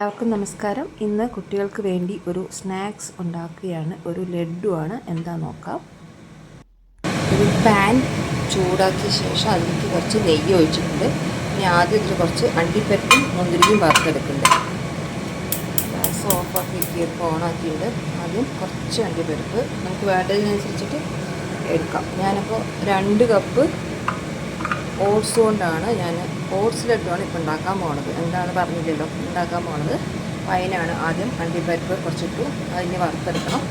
എല്ലാവർക്കും നമസ്കാരം. ഇന്ന് കുട്ടികൾക്ക് വേണ്ടി ഒരു സ്നാക്സ് ഉണ്ടാക്കുകയാണ്. ഒരു ലഡു ആണ്. എന്താ നോക്കാം. ഒരു പാൻ ചൂടാക്കിയ ശേഷം അതിലേക്ക് കുറച്ച് നെയ്യ് ഒഴിച്ചിട്ടുണ്ട്. ഇനി ആദ്യം ഇതിൽ കുറച്ച് അണ്ടിപ്പറ്റും മുന്തിരിയും വറുത്തെടുക്കുന്നുണ്ട്. ഗ്യാസ് ഓഫാക്കി ഇപ്പോൾ ഓണാക്കിയിട്ട് ആദ്യം കുറച്ച് അണ്ടിപ്പരിപ്പ്. നമുക്ക് വേണ്ടതിനനുസരിച്ചിട്ട് എടുക്കാം. ഞാനിപ്പോൾ രണ്ട് കപ്പ് ഓട്സ് കൊണ്ടാണ് ഞാൻ ഓട്സ് ലഡുവാണ് ഇപ്പോൾ ഉണ്ടാക്കാൻ പോണത്. എന്താണ് പറഞ്ഞില്ലല്ലോ. ഉണ്ടാക്കാൻ പോണത്. അതിനാണ് ആദ്യം അണ്ടിപ്പരിപ്പ് കുറച്ചിട്ട് അതിന് വറുത്തെടുക്കണം.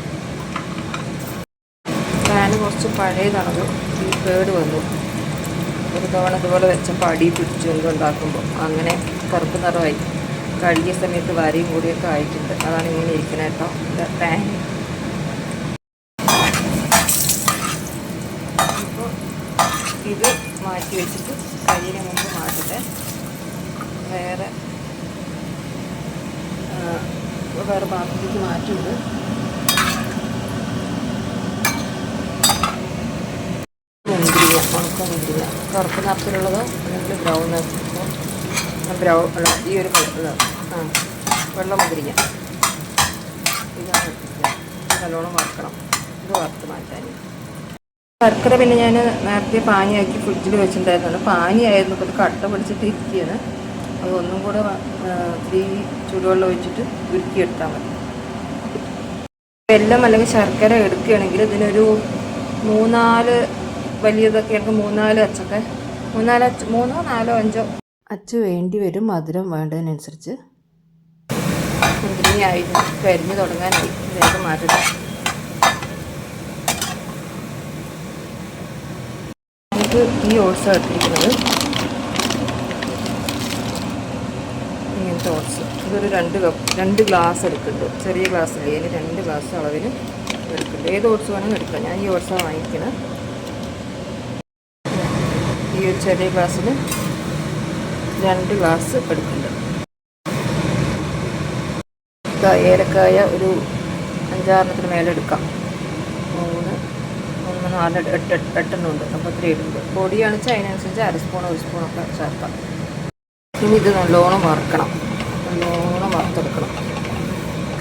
പാന് കുറച്ച് പഴയതാണത് ഈ കേട് വന്നു. ഒരു തവണ ഇതുപോലെ വെച്ചപ്പോൾ അടി പിടിച്ചു എന്ത് ഉണ്ടാക്കുമ്പോൾ. അങ്ങനെ കറുപ്പ് നിറമായി. കഴുകിയ സമയത്ത് വരയും കൂടിയൊക്കെ ആയിട്ടുണ്ട്. അതാണ് ഇങ്ങനെ ഇരിക്കുന്നത് കേട്ടോ. പാൻ. ഇപ്പോൾ ഇത് മാറ്റി വെച്ചിട്ട് കഴിയുന്ന മുമ്പ് മാറ്റട്ടെ. വേറെ വേറെ പാത്രത്തിലേക്ക് മുന്തിരിങ്ങ കറുപ്പ് നിറത്തിലുള്ളതോ അല്ലെങ്കിൽ ബ്രൗൺ നിറത്തിലോ ബ്രൗൺ അല്ല ഈ ഒരു കളർ ആ വെള്ളം മുതിരിക്കാം ഇതാണ് നല്ലോണം വറുക്കണം ഇത് വറുത്ത് മാറ്റാൻ. ശർക്കര പിന്നെ ഞാൻ നേരത്തെ പാനിയാക്കി ഫ്രിഡ്ജിൽ വെച്ചിട്ടുണ്ടായിരുന്നു. പാനിയായിരുന്നു. ഇപ്പോൾ കട്ട പിടിച്ചിട്ട് ഇരിക്കുകയാണ് അത് ഒന്നും കൂടെ ഇത്തിരി ചൂടുവെള്ളം ഒഴിച്ചിട്ട് ഉരുക്കിയെടുത്താൽ മതി. വെല്ലം അല്ലെങ്കിൽ ശർക്കര എടുക്കുകയാണെങ്കിൽ ഇതിനൊരു മൂന്നാൽ വലിയതൊക്കെ ആണെങ്കിൽ മൂന്നാൽ അച്ചൊക്കെ മൂന്നാൽ അച്ച് മൂന്നോ നാലോ അഞ്ചോ. അച്ച് വേണ്ടി വരും മധുരം വേണ്ടതിനനുസരിച്ച്. ആയി കരിഞ്ഞു തുടങ്ങാനായി. വേഗം മാറ്റട്ടെ. ഈ ഓട്സ് ഇട്ടിരിക്കുന്നത് ഇങ്ങനത്തെ ഓട്സ്. ഇതൊരു രണ്ട് കപ്പ് രണ്ട് ഗ്ലാസ് എടുക്കുന്നുണ്ട്. ചെറിയ ഗ്ലാസ് ഗ്ലാസ്സിൽ ഇതിന് രണ്ട് ഗ്ലാസ് അളവിൽ എടുക്കുന്നുണ്ട്. ഏത് ഓട്സ് വേണമെങ്കിൽ എടുക്കാം. ഞാൻ ഈ ഓട്സാണ് വാങ്ങിക്കുന്നത് ഈ ഒരു ചെറിയ ഗ്ലാസ്സിൽ രണ്ട് ഗ്ലാസ് എടുക്കുന്നുണ്ട്. ഏലക്കായ ഒരു അഞ്ചാറെണ്ണത്തിന് മേലെ എടുക്കാം. നാല് എട്ട് എട്ട് എട്ടെണ്ണം ഉണ്ട്. അപ്പോൾ ഒത്തിരി ഇടുന്നുണ്ട് പൊടിയാണ് വെച്ചാൽ അതിനനുസരിച്ച് അര സ്പൂൺ ഒരു സ്പൂണൊക്കെ ചേർക്കാം. ഇനി ഇത് നല്ലോണം വറുക്കണം. നല്ലോണം വറുത്തെടുക്കണം.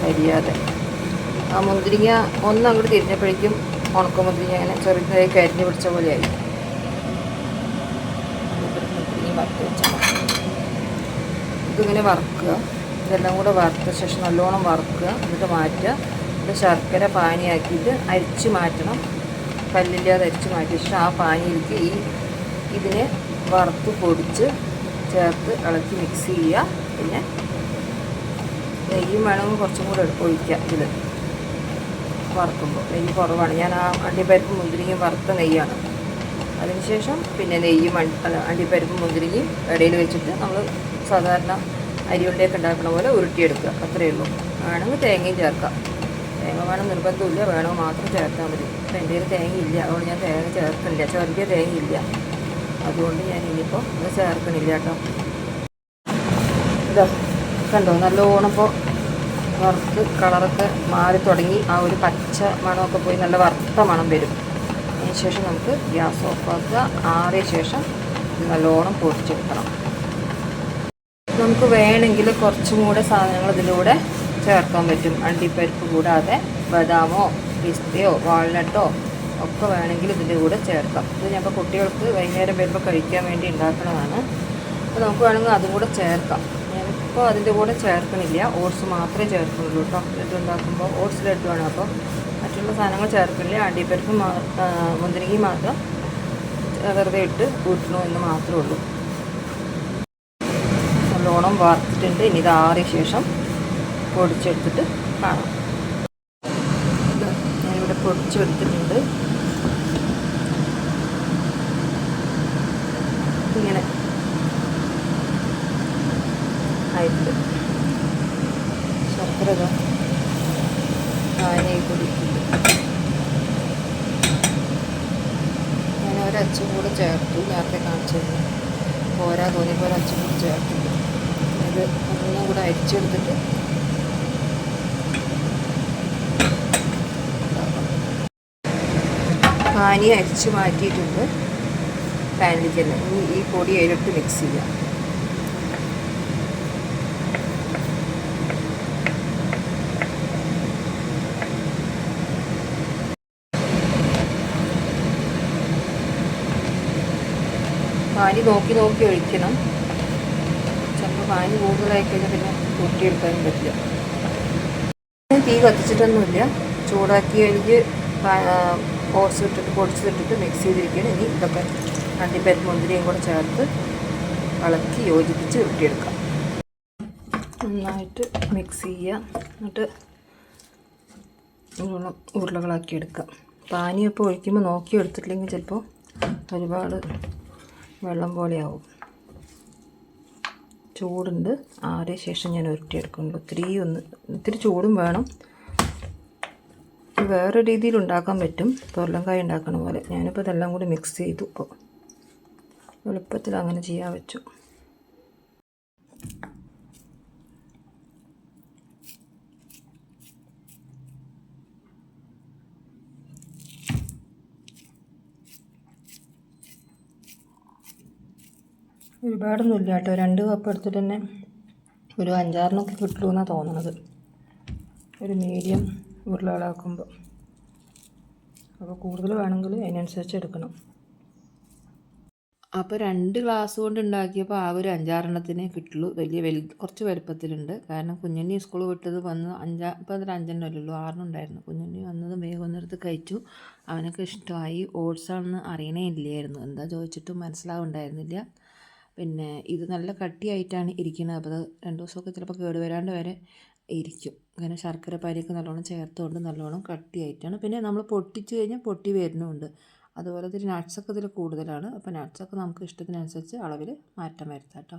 കരിയാതെ. ആ മുന്തിരിങ്ങ ഒന്ന് അങ്ങോട്ട് തിരിഞ്ഞപ്പോഴേക്കും ഉണക്ക മുന്തിരിങ്ങ അങ്ങനെ ചെറുതായി കരിഞ്ഞ് പിടിച്ച പോലെയായി മുന്തിരിങ്ങ വറുത്ത് വെച്ചാൽ ഇതിങ്ങനെ വറുക്കുക. ഇതെല്ലാം കൂടെ വറുത്ത ശേഷം നല്ലോണം വറുക്കുക. എന്നിട്ട് മാറ്റുക. ഇത് ശർക്കര പാനിയാക്കിയിട്ട് അരിച്ച് മാറ്റണം. കല്ലില്ലാതെ അരിച്ച് മാറ്റി. ശേഷം ആ പാനിയിലേക്ക് ഈ ഇതിനെ വറുത്ത് പൊടിച്ച് ചേർത്ത് ഇളക്കി മിക്സ് ചെയ്യുക. പിന്നെ നെയ്യും വേണമെങ്കിൽ കുറച്ചും കൂടെ ഒഴിക്കുക ഇത് വറുക്കുമ്പോൾ. നെയ്യ് കുറവാണ്. ഞാൻ ആ അണ്ടിപ്പരിപ്പ് മുന്തിരിങ്ങയും വറുത്ത നെയ്യാണ്. അതിനുശേഷം പിന്നെ നെയ്യും അണ്ടിപ്പരിപ്പ് മുന്തിരിങ്ങയും ഇടയിൽ വെച്ചിട്ട് നമ്മൾ സാധാരണ അരിയുണ്ടയൊക്കെ ഉണ്ടാക്കുന്ന പോലെ ഉരുട്ടിയെടുക്കുക. അത്രയേ ഉള്ളൂ. വേണമെങ്കിൽ തേങ്ങയും ചേർക്കാം. തേങ്ങ വേണം നിർബന്ധമില്ല. വേണോ മാത്രം ചേർത്താൽ മതി. അപ്പം എന്റെ കയ്യിൽ തേങ്ങ ഇല്ല അതുകൊണ്ട് ഞാൻ തേങ്ങ ചേർക്കുന്നില്ല. ചെറിയ തേങ്ങ ഇല്ല അതുകൊണ്ട് ഞാൻ ഇനിയിപ്പോൾ ഇത് ചേർക്കണില്ല കേട്ടോ. ഇതാ കണ്ടോ? നല്ലോണം ഇപ്പോൾ വറുത്ത് കളറൊക്കെ മാറി തുടങ്ങി. ആ ഒരു പച്ച മണമൊക്കെ പോയി നല്ല വറുത്ത മണം വരും. അതിന് ശേഷം നമുക്ക് ഗ്യാസ് ഓഫാക്കുക. ആറിയ ശേഷം നല്ലോണം പൊടിച്ചെടുക്കണം. നമുക്ക് വേണമെങ്കിൽ കുറച്ചും കൂടെ സാധനങ്ങൾ ഇതിലൂടെ ചേർക്കാൻ പറ്റും. അണ്ടിപ്പരിപ്പ് കൂടാതെ ബദാമോ പിസ്തയോ വാൾനട്ടോ ഒക്കെ വേണമെങ്കിൽ ഇതിന്റെ കൂടെ ചേർക്കാം. ഇത് ഞാൻ കുട്ടികൾക്ക് വൈകുന്നേരം വരുമ്പോൾ കഴിക്കാൻ വേണ്ടി ഉണ്ടാക്കണതാണ് അപ്പോൾ നമുക്ക് വേണമെങ്കിൽ അതും കൂടെ ചേർക്കാം. ഞാനിപ്പോൾ അതിന്റെ കൂടെ ചേർക്കണില്ല. ഓട്സ് മാത്രമേ ചേർക്കുന്നുള്ളൂ കേട്ടോ. ലഡ്ഡു ഉണ്ടാക്കുമ്പോൾ ഓട്സ് ലഡ്ഡു ആണ് അപ്പോൾ മറ്റുള്ള സാധനങ്ങൾ ചേർക്കില്ല അണ്ടിപ്പരിപ്പ് മാ മുന്തിരിങ്ങി മാത്രം വെറുതെ ഇട്ട് കൂട്ടണു എന്ന് മാത്രമേ ഉള്ളൂ. നല്ലോണം വാർത്തിട്ടുണ്ട് ഇനി ഇത് ആറിയ ശേഷം പൊടിച്ചെടുത്തിട്ട് കാണാം. ഞാനിവിടെ പൊടിച്ചെടുത്തിട്ടുണ്ട്. ഇങ്ങനെ ആയിട്ട് ശർക്കര ആനയായി പൊടിയിട്ടുണ്ട്. ഞാൻ ഒരച്ചും കൂടെ ചേർത്തു നേരത്തെ കാണിച്ചിരുന്നു. പോരാ തോന്നിയപ്പോൾ ഒരച്ചും കൂടെ ചേർത്തിട്ട് ഇത് ഒന്നും കൂടെ അരിച്ചെടുത്തിട്ട് ഹാനി അരച്ച് മാറ്റിയിട്ടുണ്ട്. പാനിലേക്ക് തന്നെ. ഇനി ഈ പൊടി അതിലിട്ട് മിക്സ് ചെയ്യാം. പാനി നോക്കി നോക്കി ഒഴിക്കണം. ചിലപ്പോൾ പാനി കൂടുതലായി കഴിഞ്ഞാൽ പിന്നെ കൂട്ടിയെടുക്കാനും പറ്റില്ല. തീ കത്തിച്ചിട്ടൊന്നുമില്ല. ചൂടാക്കി കഴിഞ്ഞ് ഓട്സ് ഇട്ടിട്ട് പൊടിച്ചിട്ടിട്ട് മിക്സ് ചെയ്തിരിക്കുകയാണ്. ഇനി ഇതൊക്കെ അണ്ടിപ്പരിപ്പ് മുന്തിരിയും കൂടെ ചേർത്ത് ഇളക്കി യോജിപ്പിച്ച് ഉരുട്ടിയെടുക്കാം നന്നായിട്ട് മിക്സ് ചെയ്യുക. എന്നിട്ട് ഉരുള ഉരുളകളാക്കി എടുക്കാം. പാനിയൊക്കെ ഒഴിക്കുമ്പോൾ നോക്കി എടുത്തിട്ടില്ലെങ്കിൽ ചിലപ്പോൾ ഒരുപാട് വെള്ളം പോലെയാവും. ചൂടുണ്ട്. ആറിയ ശേഷം ഞാൻ ഉരുട്ടിയെടുക്കുന്നുള്ളൂ ഒത്തിരി ഒന്ന് ഒത്തിരി ചൂടും വേണം. വേറെ രീതിയിൽ ഉണ്ടാക്കാൻ പറ്റും. പൊരലങ്കായ ഉണ്ടാക്കണ പോലെ. ഞാനിപ്പോൾ ഇതെല്ലാം കൂടി മിക്സ് ചെയ്തു. ഇപ്പോൾ എളുപ്പത്തിൽ അങ്ങനെ ചെയ്യാൻ വെച്ചു ഒരുപാടൊന്നും ഇല്ല കേട്ടോ. രണ്ട് കപ്പ് എടുത്തിട്ട് തന്നെ ഒരു അഞ്ചാറിനൊക്കെ കിട്ടുമെന്നാണ് തോന്നുന്നത് ഒരു മീഡിയം ഉരുളകളാക്കുമ്പോൾ. അപ്പോൾ കൂടുതൽ വേണമെങ്കിൽ അതിനനുസരിച്ച് എടുക്കണം. അപ്പോൾ രണ്ട് ഗ്ലാസ് കൊണ്ട് ഉണ്ടാക്കിയപ്പോൾ ആ ഒരു അഞ്ചാറെണ്ണത്തിന് കിട്ടുള്ളൂ. വലിയ വലു കുറച്ച് വലുപ്പത്തിലുണ്ട്. കാരണം കുഞ്ഞുണ്ണി സ്കൂൾ വിട്ടത് വന്ന് അഞ്ചാ ഇപ്പോൾ അതിൽ അഞ്ചെണ്ണം അല്ലല്ലോ ആറെണ്ണം ഉണ്ടായിരുന്നു. കുഞ്ഞുണ്ണി വന്നത് വേഗം ഒന്നെടുത്ത് കഴിച്ചു. അവനൊക്കെ ഇഷ്ടമായി. ഓട്സ് ആണെന്ന് അറിയണേ ഇല്ലായിരുന്നു. എന്താ ചോദിച്ചിട്ടും മനസ്സിലാവുണ്ടായിരുന്നില്ല. പിന്നെ ഇത് നല്ല കട്ടിയായിട്ടാണ് ഇരിക്കുന്നത്. അപ്പോൾ അത് രണ്ട് ദിവസമൊക്കെ ചിലപ്പോൾ കേട് വരാണ്ട് വരെ ഇരിക്കും. അങ്ങനെ ശർക്കര പാനിയൊക്കെ നല്ലോണം ചേർത്തുകൊണ്ട് നല്ലോണം കട്ടിയായിട്ടാണ്. പിന്നെ നമ്മൾ പൊട്ടിച്ച് കഴിഞ്ഞാൽ പൊട്ടി വരുന്നുമുണ്ട് അതുപോലെ ഇതിൽ നട്ട്സൊക്കെ ഇതിൽ കൂടുതലാണ്. അപ്പോൾ നട്ട്സൊക്കെ നമുക്ക് ഇഷ്ടത്തിനനുസരിച്ച് അളവിൽ മാറ്റം വരുത്താം കേട്ടോ.